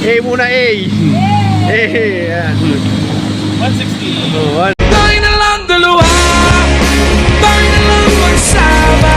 A muna A. A. Yan. 160. Oh, one. Tayo na lang dalawa Tayo na lang magsama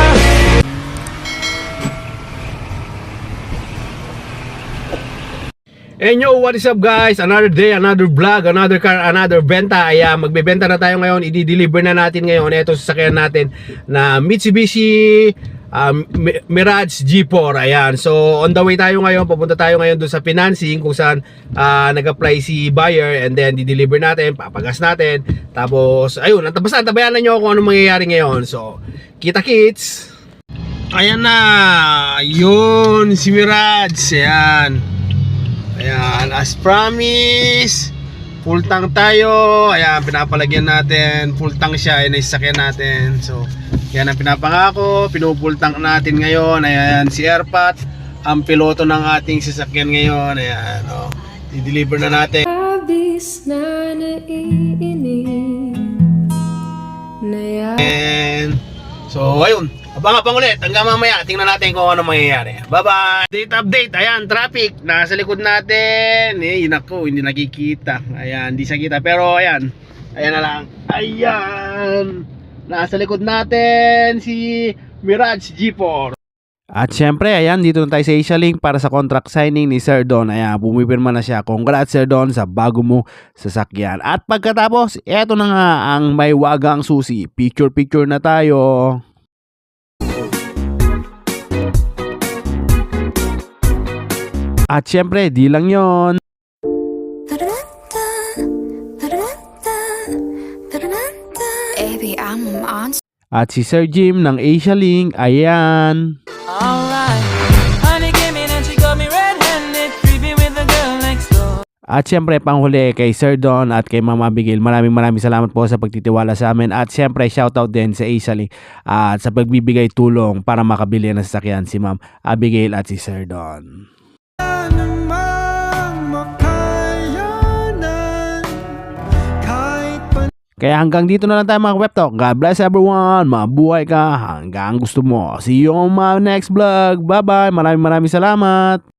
And yo, what is up guys? Another day, another vlog, another car, another benta. Ayan, magbebenta na tayo ngayon. I-deliver na natin ngayon. Ito sasakyan natin na Mitsubishi um, Mi- Mirage G4. Ayan. So, on the way tayo ngayon. Pupunta tayo ngayon doon sa financing kung saan ah, nag-apply si buyer and then di-deliver natin, papagas natin. Tapos, ayun, basta tabayanan nyo kung ano mangyayari ngayon. So, kita kits! Ayan na! Yun, si Mirage. Ayan. Ayan, as promise, full tank tayo. Ayan, pinapalagyan natin. Full tank siya, ayan ang sasakyan natin. So, yan ang pinapangako. Pinufull tank natin ngayon. Ayan, si Airpat, ang piloto ng ating sasakyan ngayon. Ayan, oh. I-deliver na natin. Labis na naiinig so, ayun. Abang-abang ulit. Hanggang mamaya. Tingnan natin kung ano mangyayari. Bye-bye. Date update. Ayan, traffic. Nasa likod natin. Eh, nako, hindi nakikita. Ayan, hindi siya kita. Pero, ayan. Ayan na lang. Ayan. Nasa likod natin si Mirage G4. At syempre, ayan, dito na tayo sa Asia Link para sa contract signing ni Sir Don. Ayan, pumipirma na siya. Congrats Sir Don sa bago mo sasakyan. At pagkatapos, eto na nga ang may wagang susi. Picture-picture na tayo. At syempre, di lang yon. At si Sir Jim ng Asia Link, ayan. Alright Honey came in and she got me red-handed Creepy with the girl next door At syempre, panghuli kay Sir Don at kay Mama Abigail. Maraming maraming salamat po sa pagtitiwala sa amin. At syempre, shoutout din sa Asia Link at sa pagbibigay tulong para makabili ng sasakyan si Ma'am Abigail at si Sir Don. Kaya hanggang dito na lang tayo mga webtalk. God bless everyone. Mabuhay ka hanggang gusto mo. See you on my next vlog. Bye-bye. Maraming maraming salamat.